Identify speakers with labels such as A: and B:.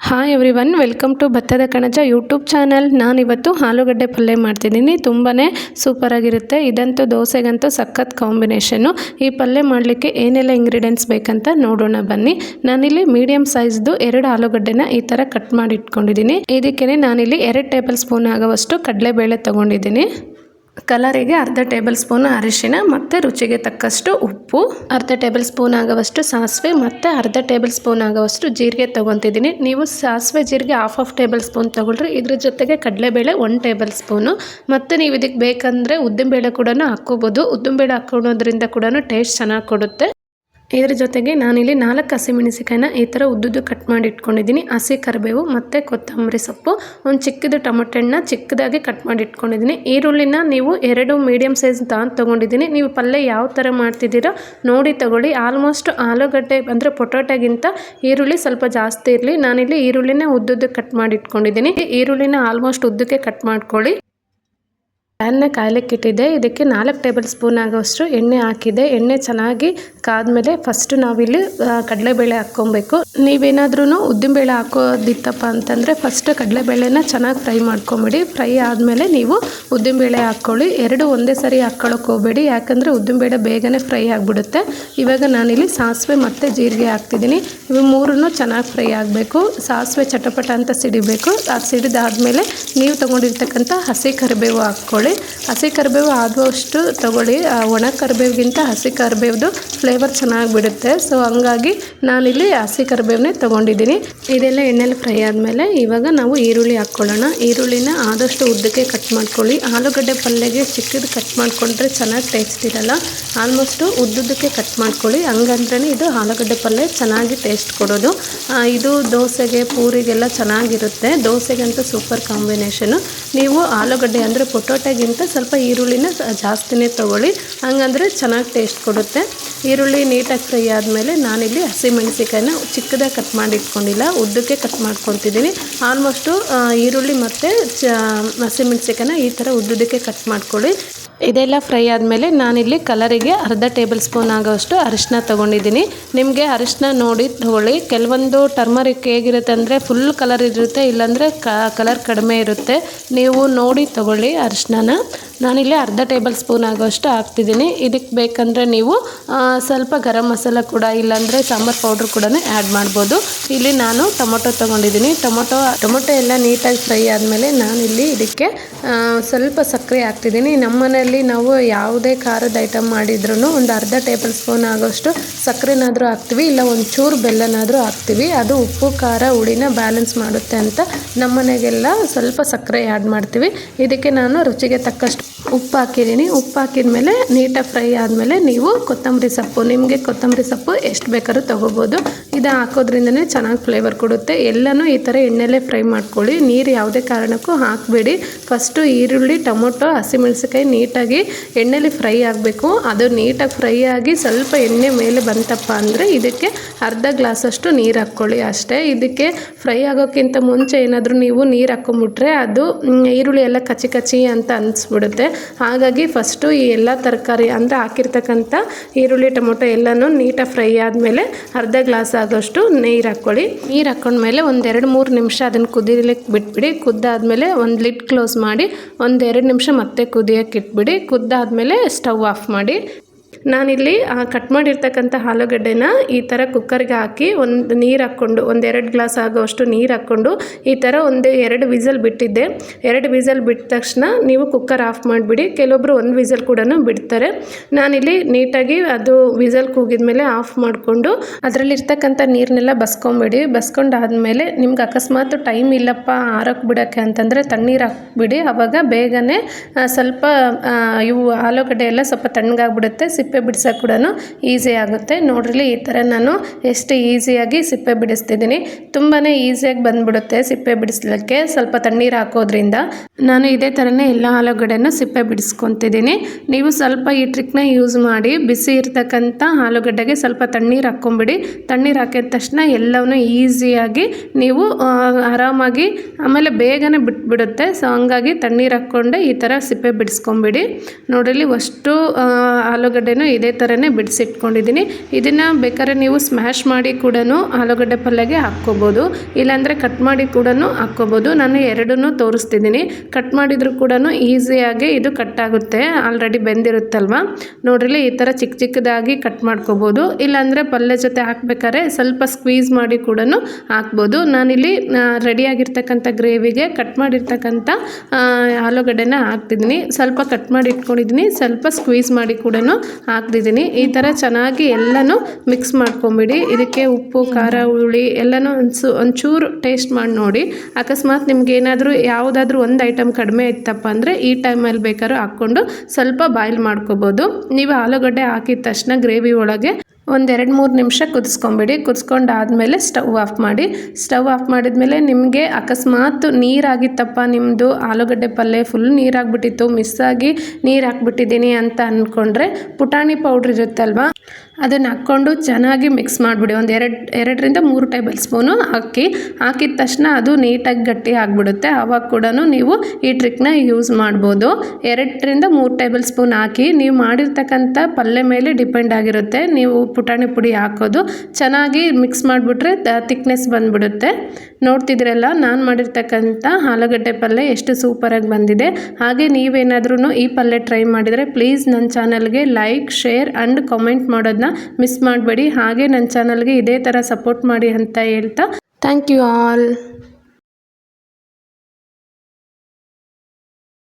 A: Hi every one welcome to ಭತ್ತದ ಕಣಜ YouTube channel ನಾನಿವತ್ತು ಆಲೂಗಡ್ಡೆ ಪಲ್ಯ ಮಾಡ್ತಿದ್ದೀನಿ. ತುಂಬಾ ಸೂಪರಾಗಿರುತ್ತೆ ಇದಂತೂ ದೋಸೆಗಂತೂ ಸಖತ್ ಕಾಂಬಿನೇಷನ್ನು ಈ ಪಲ್ಯ ಮಾಡಲಿಕ್ಕೆ ಏನೆಲ್ಲ ಇಂಗ್ರೀಡಿಯೆಂಟ್ಸ್ ಬೇಕಂತ ನೋಡೋಣ ಬನ್ನಿ. ನಾನಿಲ್ಲಿ ಮೀಡಿಯಮ್ ಸೈಜ್ದು ಎರಡು ಆಲೂಗಡ್ಡೆನ ಈ ಥರ ಕಟ್ ಮಾಡಿ ಇಟ್ಕೊಂಡಿದ್ದೀನಿ ಇದಕ್ಕೆ ನಾನಿಲ್ಲಿ ಎರಡು ಟೇಬಲ್ ಸ್ಪೂನ್ ಆಗುವಷ್ಟು ಕಡಲೆಬೇಳೆ ತೊಗೊಂಡಿದ್ದೀನಿ. ಕಲರಿಗೆ ಅರ್ಧ ಟೇಬಲ್ ಸ್ಪೂನ್ ಅರಿಶಿನ ಮತ್ತು ರುಚಿಗೆ ತಕ್ಕಷ್ಟು ಉಪ್ಪು, ಅರ್ಧ ಟೇಬಲ್ ಸ್ಪೂನ್ ಆಗುವಷ್ಟು ಸಾಸಿವೆ ಮತ್ತು ಅರ್ಧ ಟೇಬಲ್ ಸ್ಪೂನ್ ಆಗುವಷ್ಟು ಜೀರಿಗೆ ತೊಗೊತಿದ್ದೀನಿ. ನೀವು ಸಾಸಿವೆ ಜೀರಿಗೆ ಹಾಫ್ ಆಫ್ ಟೇಬಲ್ ಸ್ಪೂನ್ ತೊಗೊಳ್ರಿ. ಇದ್ರ ಜೊತೆಗೆ ಕಡಲೆಬೇಳೆ ಒನ್ ಟೇಬಲ್ ಸ್ಪೂನು. ಮತ್ತು ನೀವು ಇದಕ್ಕೆ ಬೇಕಂದರೆ ಉದ್ದಿನಬೇಳೆ ಕೂಡ ಹಾಕ್ಕೋಬೋದು. ಉದ್ದಿನಬೇಳೆ ಹಾಕ್ಕೊಳೋದ್ರಿಂದ ಕೂಡ ಟೇಸ್ಟ್ ಚೆನ್ನಾಗಿ ಕೊಡುತ್ತೆ. ಇದ್ರ ಜೊತೆಗೆ ನಾನಿಲ್ಲಿ ನಾಲ್ಕು ಹಸಿಮೆಣಸಿಕಾಯಿನ ಈ ಥರ ಉದ್ದುದ್ದು ಕಟ್ ಮಾಡಿ ಇಟ್ಕೊಂಡಿದ್ದೀನಿ ಹಸಿ ಕರಿಬೇವು ಮತ್ತು ಕೊತ್ತಂಬರಿ ಸೊಪ್ಪು, ಒಂದು ಚಿಕ್ಕದು ಟೊಮೊಟೊ ಹಣ್ಣ ಚಿಕ್ಕದಾಗಿ ಕಟ್ ಮಾಡಿ ಇಟ್ಕೊಂಡಿದ್ದೀನಿ ಈರುಳ್ಳಿನ ನೀವು ಎರಡು ಮೀಡಿಯಮ್ ಸೈಜ್ ತಾನು ತೊಗೊಂಡಿದ್ದೀನಿ. ನೀವು ಪಲ್ಯ ಯಾವ ಥರ ಮಾಡ್ತಿದ್ದೀರೋ ನೋಡಿ ತೊಗೊಳ್ಳಿ. ಆಲ್ಮೋಸ್ಟ್ ಆಲೂಗಡ್ಡೆ ಅಂದರೆ ಪೊಟೊಟೊಗಿಂತ ಈರುಳ್ಳಿ ಸ್ವಲ್ಪ ಜಾಸ್ತಿ ಇರಲಿ. ನಾನಿಲ್ಲಿ ಈರುಳ್ಳಿನ ಉದ್ದುದ್ದು ಕಟ್ ಮಾಡಿ ಇಟ್ಕೊಂಡಿದ್ದೀನಿ ಈರುಳ್ಳಿನ ಆಲ್ಮೋಸ್ಟ್ ಉದ್ದಕ್ಕೆ ಕಟ್ ಮಾಡ್ಕೊಳ್ಳಿ. ಪ್ಯಾನ್ನ ಕಾಯ್ಲಿಕ್ಕೆ ಇಟ್ಟಿದ್ದೆ. ಇದಕ್ಕೆ ನಾಲ್ಕು ಟೇಬಲ್ ಸ್ಪೂನ್ ಆಗೋಷ್ಟು ಎಣ್ಣೆ ಹಾಕಿದೆ ಎಣ್ಣೆ ಚೆನ್ನಾಗಿ ಕಾದ್ಮೇಲೆ ಫಸ್ಟ್ ನಾವಿಲ್ಲಿ ಕಡಲೆಬೇಳೆ ಹಾಕ್ಕೊಬೇಕು. ನೀವೇನಾದ್ರೂ ಉದ್ದಿನಬೇಳೆ ಹಾಕೋದಿತ್ತಪ್ಪ ಅಂತಂದರೆ ಫಸ್ಟ್ ಕಡಲೆಬೇಳೆನ ಚೆನ್ನಾಗಿ ಫ್ರೈ ಮಾಡ್ಕೊಂಬಿಡಿ. ಫ್ರೈ ಆದಮೇಲೆ ನೀವು ಉದ್ದಿನಬೇಳೆ ಹಾಕ್ಕೊಳ್ಳಿ. ಎರಡು ಒಂದೇ ಸರಿ ಹಾಕ್ಕೊಳ್ಳೋಕೆ ಹೋಗಬೇಡಿ. ಯಾಕಂದರೆ ಉದ್ದಿನಬೇಳೆ ಬೇಗನೆ ಫ್ರೈ ಆಗಿಬಿಡುತ್ತೆ. ಇವಾಗ ನಾನಿಲ್ಲಿ ಸಾಸಿವೆ ಮತ್ತು ಜೀರಿಗೆ ಹಾಕ್ತಿದ್ದೀನಿ. ಇವು ಮೂರನ್ನು ಚೆನ್ನಾಗಿ ಫ್ರೈ ಆಗಬೇಕು. ಸಾಸಿವೆ ಚಟಪಟ ಅಂತ ಸಿಡಿಬೇಕು. ಅದು ಸಿಡಿದಾದ್ಮೇಲೆ ನೀವು ತೊಗೊಂಡಿರ್ತಕ್ಕಂಥ ಹಸಿ ಕರಿಬೇವು ಹಾಕ್ಕೊಳ್ಳಿ. ಹಸಿ ಕರಿಬೇವು ಆದಷ್ಟು ತಗೊಳ್ಳಿ. ಒಣ ಕರಿಬೇವಿಗಿಂತ ಹಸಿ ಕರಿಬೇವ್ದು ಫ್ಲೇವರ್ ಚೆನ್ನಾಗಿ ಬಿಡುತ್ತೆ ಸೊ ಹಂಗಾಗಿ ನಾನಿಲ್ಲಿ ಹಸಿ ಕರಿಬೇವನ್ನೇ ತೊಗೊಂಡಿದ್ದೀನಿ. ಇದೆಲ್ಲ ಎಣ್ಣೆಲಿ ಫ್ರೈ ಆದಮೇಲೆ ಇವಾಗ ನಾವು ಈರುಳ್ಳಿ ಹಾಕ್ಕೊಳ್ಳೋಣ. ಈರುಳ್ಳಿನ ಆದಷ್ಟು ಉದ್ದಕ್ಕೆ ಕಟ್ ಮಾಡ್ಕೊಳ್ಳಿ. ಆಲೂಗಡ್ಡೆ ಪಲ್ಯಗೆ ಚಿಕ್ಕದು ಕಟ್ ಮಾಡಿಕೊಂಡ್ರೆ ಚೆನ್ನಾಗಿ ಟೇಸ್ಟ್ ಇರಲ್ಲ. ಆಲ್ಮೋಸ್ಟು ಉದ್ದುದ್ದಕ್ಕೆ ಕಟ್ ಮಾಡ್ಕೊಳ್ಳಿ. ಹಂಗಂದ್ರೆ ಇದು ಆಲೂಗಡ್ಡೆ ಪಲ್ಯ ಚೆನ್ನಾಗಿ ಟೇಸ್ಟ್ ಕೊಡೋದು. ಇದು ದೋಸೆಗೆ, ಪೂರಿಗೆಲ್ಲ ಚೆನ್ನಾಗಿರುತ್ತೆ. ದೋಸೆಗಂತೂ ಸೂಪರ್ ಕಾಂಬಿನೇಷನು ನೀವು ಆಲೂಗಡ್ಡೆ ಅಂದರೆ ಪೊಟೊಟೊಗಿಂತ ಸ್ವಲ್ಪ ಈರುಳ್ಳಿನ ಜಾಸ್ತಿನೇ ತೊಗೊಳ್ಳಿ. ಹಂಗಂದರೆ ಚೆನ್ನಾಗಿ ಟೇಸ್ಟ್ ಕೊಡುತ್ತೆ. ಈರುಳ್ಳಿ ನೀಟಾಗಿ ಫ್ರೈ ಆದಮೇಲೆ ನಾನಿಲ್ಲಿ ಹಸಿಮೆಣಸಿಕಾಯಿನ ಚಿಕ್ಕದಾಗಿ ಕಟ್ ಮಾಡಿ ಇಟ್ಕೊಂಡಿಲ್ಲ. ಉದ್ದಕ್ಕೆ ಕಟ್ ಮಾಡ್ಕೊತಿದ್ದೀನಿ. ಆಲ್ಮೋಸ್ಟು ಈರುಳ್ಳಿ ಮತ್ತು ಚ ಹಸಿಮೆಣಸಿಕಾಯಿನ ಈ ಥರ ಉದ್ದುದಕ್ಕೆ ಕಟ್ ಮಾಡ್ಕೊಳ್ಳಿ. ಇದೆಲ್ಲ ಫ್ರೈ ಆದಮೇಲೆ ನಾನಿಲ್ಲಿ ಕಲರಿಗೆ ಅರ್ಧ ಟೇಬಲ್ ಸ್ಪೂನ್ ಆಗೋಷ್ಟು ಅರಿಶಿನ ತೊಗೊಂಡಿದ್ದೀನಿ. ನಿಮಗೆ ಅರಿಶಿನ ನೋಡಿ ತೊಗೊಳ್ಳಿ. ಕೆಲವೊಂದು ಟರ್ಮರಿಕ್ ಹೇಗಿರುತ್ತೆ ಅಂದರೆ ಫುಲ್ ಕಲರ್ ಇರುತ್ತೆ, ಇಲ್ಲಾಂದರೆ ಕಲರ್ ಕಡಿಮೆ ಇರುತ್ತೆ. ನೀವು ನೋಡಿ ತೊಗೊಳ್ಳಿ ಅರಿಶಿನ ನಾನಿಲ್ಲಿ ಅರ್ಧ ಟೇಬಲ್ ಸ್ಪೂನ್ ಆಗೋಷ್ಟು ಹಾಕ್ತಿದ್ದೀನಿ. ಇದಕ್ಕೆ ಬೇಕಂದರೆ ನೀವು ಸ್ವಲ್ಪ ಗರಂ ಮಸಾಲ ಕೂಡ, ಇಲ್ಲಾಂದರೆ ಸಾಂಬಾರು ಪೌಡ್ರ್ ಕೂಡ ಆ್ಯಡ್ ಮಾಡ್ಬೋದು. ಇಲ್ಲಿ ನಾನು ಟೊಮೊಟೊ ತೊಗೊಂಡಿದ್ದೀನಿ. ಟೊಮೊಟೊ ಟೊಮೊಟೊ ಎಲ್ಲ ನೀಟಾಗಿ ಫ್ರೈ ಆದಮೇಲೆ ನಾನಿಲ್ಲಿ ಇದಕ್ಕೆ ಸ್ವಲ್ಪ ಸಕ್ಕರೆ ಹಾಕ್ತಿದ್ದೀನಿ. ನಮ್ಮ ಮನೆಯಲ್ಲಿ ನಾವು ಯಾವುದೇ ಖಾರದ ಐಟಮ್ ಮಾಡಿದ್ರೂ ಒಂದು ಅರ್ಧ ಟೇಬಲ್ ಸ್ಪೂನ್ ಆಗೋಷ್ಟು ಸಕ್ಕರೆನಾದರೂ ಹಾಕ್ತೀವಿ, ಇಲ್ಲ ಒಂದು ಚೂರು ಬೆಲ್ಲನಾದರೂ ಹಾಕ್ತೀವಿ. ಅದು ಉಪ್ಪು, ಖಾರ ಹುಳಿನ ಬ್ಯಾಲೆನ್ಸ್ ಮಾಡುತ್ತೆ ಅಂತ ನಮ್ಮ ಮನೆಗೆಲ್ಲ ಸ್ವಲ್ಪ ಸಕ್ಕರೆ ಆ್ಯಡ್ ಮಾಡ್ತೀವಿ. ಇದಕ್ಕೆ ನಾನು ರುಚಿಗೆ ತಕ್ಕಷ್ಟು ಉಪ್ಪು ಹಾಕಿದ್ದೀನಿ. ಉಪ್ಪು ಹಾಕಿದ ಮೇಲೆ ನೀಟಾಗಿ ಫ್ರೈ ಆದಮೇಲೆ ನೀವು ಕೊತ್ತಂಬರಿ ಸೊಪ್ಪು, ನಿಮಗೆ ಕೊತ್ತಂಬರಿ ಸೊಪ್ಪು ಎಷ್ಟು ಬೇಕಾದ್ರೂ ತೊಗೋಬೋದು. ಇದು ಹಾಕೋದ್ರಿಂದನೇ ಚೆನ್ನಾಗಿ ಫ್ಲೇವರ್ ಕೊಡುತ್ತೆ. ಎಲ್ಲನೂ ಈ ಥರ ಎಣ್ಣೆಲೇ ಫ್ರೈ ಮಾಡ್ಕೊಳ್ಳಿ. ನೀರು ಯಾವುದೇ ಕಾರಣಕ್ಕೂ ಹಾಕಬೇಡಿ. ಫಸ್ಟು ಈರುಳ್ಳಿ, ಟೊಮೊಟೊ ಹಸಿಮೆಣಸಿಕಾಯಿ ನೀಟಾಗಿ ಎಣ್ಣೆಲಿ ಫ್ರೈ ಆಗಬೇಕು. ಅದು ನೀಟಾಗಿ ಫ್ರೈ ಆಗಿ ಸ್ವಲ್ಪ ಎಣ್ಣೆ ಮೇಲೆ ಬಂತಪ್ಪ ಅಂದರೆ ಇದಕ್ಕೆ ಅರ್ಧ ಗ್ಲಾಸಷ್ಟು ನೀರು ಹಾಕ್ಕೊಳ್ಳಿ ಅಷ್ಟೇ. ಇದಕ್ಕೆ ಫ್ರೈ ಆಗೋಕ್ಕಿಂತ ಮುಂಚೆ ಏನಾದರೂ ನೀವು ನೀರು ಹಾಕ್ಕೊಂಬಿಟ್ರೆ ಅದು ಈರುಳ್ಳಿ ಎಲ್ಲ ಕಚಿ ಕಚಿ ಅಂತ ಅನಿಸ್ಬಿಡುತ್ತೆ. ಹಾಗಾಗಿ ಫಸ್ಟು ಈ ಎಲ್ಲ ತರಕಾರಿ ಅಂದರೆ ಹಾಕಿರ್ತಕ್ಕಂಥ ಈರುಳ್ಳಿ, ಟೊಮೊಟೊ ಎಲ್ಲನೂ ನೀಟಾಗಿ ಫ್ರೈ ಆದಮೇಲೆ ಅರ್ಧ ಗ್ಲಾಸ್ ಆಗೋಷ್ಟು ನೀರು ಹಾಕ್ಕೊಳ್ಳಿ. ನೀರು ಹಾಕ್ಕೊಂಡ್ಮೇಲೆ ಒಂದೆರಡು ಮೂರು ನಿಮಿಷ ಅದನ್ನು ಕುದಿಲಿಕ್ಕೆ ಬಿಟ್ಬಿಡಿ. ಕುದ್ದಾದಮೇಲೆ ಒಂದು ಲಿಡ್ ಕ್ಲೋಸ್ ಮಾಡಿ ಒಂದೆರಡು ನಿಮಿಷ ಮತ್ತೆ ಕುದಿಯೋಕ್ಕೆ ಇಟ್ಬಿಡಿ. ಕುದ್ದಾದಮೇಲೆ ಸ್ಟವ್ ಆಫ್ ಮಾಡಿ. ನಾನಿಲ್ಲಿ ಕಟ್ ಮಾಡಿರ್ತಕ್ಕಂಥ ಆಲೂಗಡ್ಡೆನ ಈ ಥರ ಕುಕ್ಕರ್ಗೆ ಹಾಕಿ ಒಂದು ನೀರು ಹಾಕ್ಕೊಂಡು ಒಂದೆರಡು ಗ್ಲಾಸ್ ಆಗೋಷ್ಟು ನೀರು ಹಾಕ್ಕೊಂಡು, ಈ ಥರ ಒಂದು ಎರಡು ವಿಸಲ್ ಬಿಟ್ಟಿದ್ದೆ. ಎರಡು ವಿಸಲ್ ಬಿಟ್ಟ ತಕ್ಷಣ ನೀವು ಕುಕ್ಕರ್ ಆಫ್ ಮಾಡಿಬಿಡಿ. ಕೆಲವೊಬ್ಬರು ಒಂದು ವಿಸಲ್ ಕೂಡ ಬಿಡ್ತಾರೆ. ನಾನಿಲ್ಲಿ ನೀಟಾಗಿ ಅದು ವಿಸಲ್ ಕೂಗಿದ ಮೇಲೆ ಆಫ್ ಮಾಡಿಕೊಂಡು, ಅದರಲ್ಲಿರ್ತಕ್ಕಂಥ ನೀರನ್ನೆಲ್ಲ ಬಸ್ಕೊಂಬಿಡಿ. ಬಸ್ಕೊಂಡಾದ್ಮೇಲೆ ನಿಮ್ಗೆ ಅಕಸ್ಮಾತ್ ಟೈಮ್ ಇಲ್ಲಪ್ಪ ಆರೋಕ್ಕೆ ಬಿಡೋಕ್ಕೆ ಅಂತಂದರೆ ತಣ್ಣೀರು ಹಾಕ್ಬಿಡಿ. ಆವಾಗ ಬೇಗನೆ ಸ್ವಲ್ಪ ಇವು ಆಲೂಗಡ್ಡೆ ಎಲ್ಲ ಸ್ವಲ್ಪ ತಣ್ಣಗಾಗ್ಬಿಡುತ್ತೆ. ಸಿಪ್ಪೆ ಬಿಡ್ಸೋಕೆ ಕೂಡ ಈಸಿ ಆಗುತ್ತೆ. ನೋಡ್ರಿ ಈ ಥರ ನಾನು ಎಷ್ಟು ಈಸಿಯಾಗಿ ಸಿಪ್ಪೆ ಬಿಡಿಸ್ತಿದ್ದೀನಿ. ತುಂಬಾ ಈಸಿಯಾಗಿ ಬಂದ್ಬಿಡುತ್ತೆ ಸಿಪ್ಪೆ ಬಿಡಿಸ್ಲಿಕ್ಕೆ. ಸ್ವಲ್ಪ ತಣ್ಣೀರು ಹಾಕೋದ್ರಿಂದ ನಾನು ಇದೇ ಥರನೇ ಎಲ್ಲ ಆಲೂಗಡ್ಡೆನೂ ಸಿಪ್ಪೆ ಬಿಡಿಸ್ಕೊತಿದ್ದೀನಿ. ನೀವು ಸ್ವಲ್ಪ ಈ ಟ್ರಿಕ್ನ ಯೂಸ್ ಮಾಡಿ ಬಿಸಿ ಇರ್ತಕ್ಕಂಥ ಆಲೂಗಡ್ಡೆಗೆ ಸ್ವಲ್ಪ ತಣ್ಣೀರು ಹಾಕ್ಕೊಂಬಿಡಿ. ತಣ್ಣೀರು ಹಾಕಿದ ತಕ್ಷಣ ಎಲ್ಲವನ್ನೂ ಈಸಿಯಾಗಿ ನೀವು ಆರಾಮಾಗಿ ಆಮೇಲೆ ಬೇಗನೆ ಬಿಟ್ಬಿಡುತ್ತೆ. ಸೊ ಹಂಗಾಗಿ ತಣ್ಣೀರು ಹಾಕ್ಕೊಂಡೆ ಈ ಥರ ಸಿಪ್ಪೆ ಬಿಡಿಸ್ಕೊಂಬಿಡಿ. ವಷ್ಟು ಅಷ್ಟು ಇದೇ ಥರನೇ ಬಿಡಿಸಿಟ್ಕೊಂಡಿದ್ದೀನಿ. ಇದನ್ನು ಬೇಕಾದ್ರೆ ನೀವು ಸ್ಮ್ಯಾಶ್ ಮಾಡಿ ಕೂಡ ಆಲೂಗಡ್ಡೆ ಪಲ್ಯಗೆ ಹಾಕ್ಕೋಬೋದು. ಇಲ್ಲಾಂದರೆ ಕಟ್ ಮಾಡಿ ಕೂಡ ಹಾಕ್ಕೋಬೋದು. ನಾನು ಎರಡನ್ನೂ ತೋರಿಸ್ತಿದ್ದೀನಿ. ಕಟ್ ಮಾಡಿದರೂ ಕೂಡ ಈಸಿಯಾಗಿ ಇದು ಕಟ್ ಆಗುತ್ತೆ. ಆಲ್ರೆಡಿ ಬೆಂದಿರುತ್ತಲ್ವ? ನೋಡ್ರಿ ಈ ಥರ ಚಿಕ್ಕ ಚಿಕ್ಕದಾಗಿ ಕಟ್ ಮಾಡ್ಕೋಬೋದು. ಇಲ್ಲಾಂದರೆ ಪಲ್ಯ ಜೊತೆ ಹಾಕ್ಬೇಕಾದ್ರೆ ಸ್ವಲ್ಪ ಸ್ಕ್ವೀಸ್ ಮಾಡಿ ಕೂಡ ಹಾಕ್ಬೋದು. ನಾನಿಲ್ಲಿ ರೆಡಿಯಾಗಿರ್ತಕ್ಕಂಥ ಗ್ರೇವಿಗೆ ಕಟ್ ಮಾಡಿರ್ತಕ್ಕಂಥ ಆಲೂಗಡ್ಡೆನ ಹಾಕ್ತಿದ್ದೀನಿ. ಸ್ವಲ್ಪ ಕಟ್ ಮಾಡಿ ಇಟ್ಕೊಂಡಿದ್ದೀನಿ. ಸ್ವಲ್ಪ ಸ್ಕ್ವೀಸ್ ಮಾಡಿ ಕೂಡ ಹಾಕ್ತಿದ್ದೀನಿ ಈ ಥರ ಚೆನ್ನಾಗಿ ಎಲ್ಲನೂ ಮಿಕ್ಸ್ ಮಾಡ್ಕೊಂಬಿಡಿ. ಇದಕ್ಕೆ ಉಪ್ಪು, ಖಾರ, ಹುಳಿ ಎಲ್ಲನೂ ಒಂದು ಒಂಚೂರು ಟೇಸ್ಟ್ ಮಾಡಿ ನೋಡಿ. ಅಕಸ್ಮಾತ್ ನಿಮ್ಗೆ ಏನಾದರೂ ಯಾವುದಾದ್ರೂ ಒಂದು ಐಟಮ್ ಕಡಿಮೆ ಇತ್ತಪ್ಪ ಅಂದರೆ ಈ ಟೈಮಲ್ಲಿ ಬೇಕಾದ್ರೂ ಹಾಕ್ಕೊಂಡು ಸ್ವಲ್ಪ ಬಾಯ್ಲ್ ಮಾಡ್ಕೋಬೋದು. ನೀವು ಆಲೂಗಡ್ಡೆ ಹಾಕಿದ ತಕ್ಷಣ ಗ್ರೇವಿ ಒಳಗೆ ಒಂದೆರಡು ಮೂರು ನಿಮಿಷ ಕುದಿಸ್ಕೊಂಬಿಡಿ. ಕುದಿಸ್ಕೊಂಡಾದ್ಮೇಲೆ ಸ್ಟವ್ ಆಫ್ ಮಾಡಿ. ಸ್ಟವ್ ಆಫ್ ಮಾಡಿದ್ಮೇಲೆ ನಿಮಗೆ ಅಕಸ್ಮಾತ್ ನೀರಾಗಿತ್ತಪ್ಪ ನಿಮ್ಮದು ಆಲೂಗಡ್ಡೆ ಪಲ್ಯ ಫುಲ್ ನೀರಾಗ್ಬಿಟ್ಟಿತ್ತು ಮಿಸ್ ಆಗಿ ನೀರು ಹಾಕ್ಬಿಟ್ಟಿದ್ದೀನಿ ಅಂತ ಅಂದ್ಕೊಂಡ್ರೆ ಪುಟಾಣಿ ಪೌಡ್ರ್ ಇರುತ್ತಲ್ವ? ಅದನ್ನು ಹಾಕ್ಕೊಂಡು ಚೆನ್ನಾಗಿ ಮಿಕ್ಸ್ ಮಾಡಿಬಿಡಿ. ಒಂದು ಎರಡು, ಎರಡರಿಂದ ಮೂರು ಟೇಬಲ್ ಸ್ಪೂನು ಹಾಕಿ, ಹಾಕಿದ ತಕ್ಷಣ ಅದು ನೀಟಾಗಿ ಗಟ್ಟಿ ಆಗಿಬಿಡುತ್ತೆ. ಆವಾಗ ಕೂಡ ನೀವು ಈ ಟ್ರಿಕ್ನ ಯೂಸ್ ಮಾಡ್ಬೋದು. ಎರಡರಿಂದ ಮೂರು ಟೇಬಲ್ ಸ್ಪೂನ್ ಹಾಕಿ, ನೀವು ಮಾಡಿರ್ತಕ್ಕಂಥ ಪಲ್ಯ ಮೇಲೆ ಡಿಪೆಂಡ್ ಆಗಿರುತ್ತೆ. ನೀವು ಪುಟಾಣಿ ಪುಡಿ ಹಾಕೋದು. ಚೆನ್ನಾಗಿ ಮಿಕ್ಸ್ ಮಾಡಿಬಿಟ್ರೆ ತಿಕ್ನೆಸ್ ಬಂದ್ಬಿಡುತ್ತೆ. ನೋಡ್ತಿದ್ರಲ್ಲ ನಾನು ಮಾಡಿರ್ತಕ್ಕಂಥ ಆಲೂಗಡ್ಡೆ ಪಲ್ಯ ಎಷ್ಟು ಸೂಪರಾಗಿ ಬಂದಿದೆ. ಹಾಗೆ ನೀವೇನಾದ್ರೂ ಈ ಪಲ್ಯ ಟ್ರೈ ಮಾಡಿದರೆ ಪ್ಲೀಸ್ ನನ್ನ ಚಾನಲ್ಗೆ like share and comment miss ಮಾಡಬೇಡಿ. ಹಾಗೆ ನನ್ನ ಚಾನಲ್ಗೆ ಇದೇ ಥರ ಸಪೋರ್ಟ್ ಮಾಡಿ ಅಂತ ಹೇಳ್ತಾ ಥ್ಯಾಂಕ್ ಯು ಆಲ್.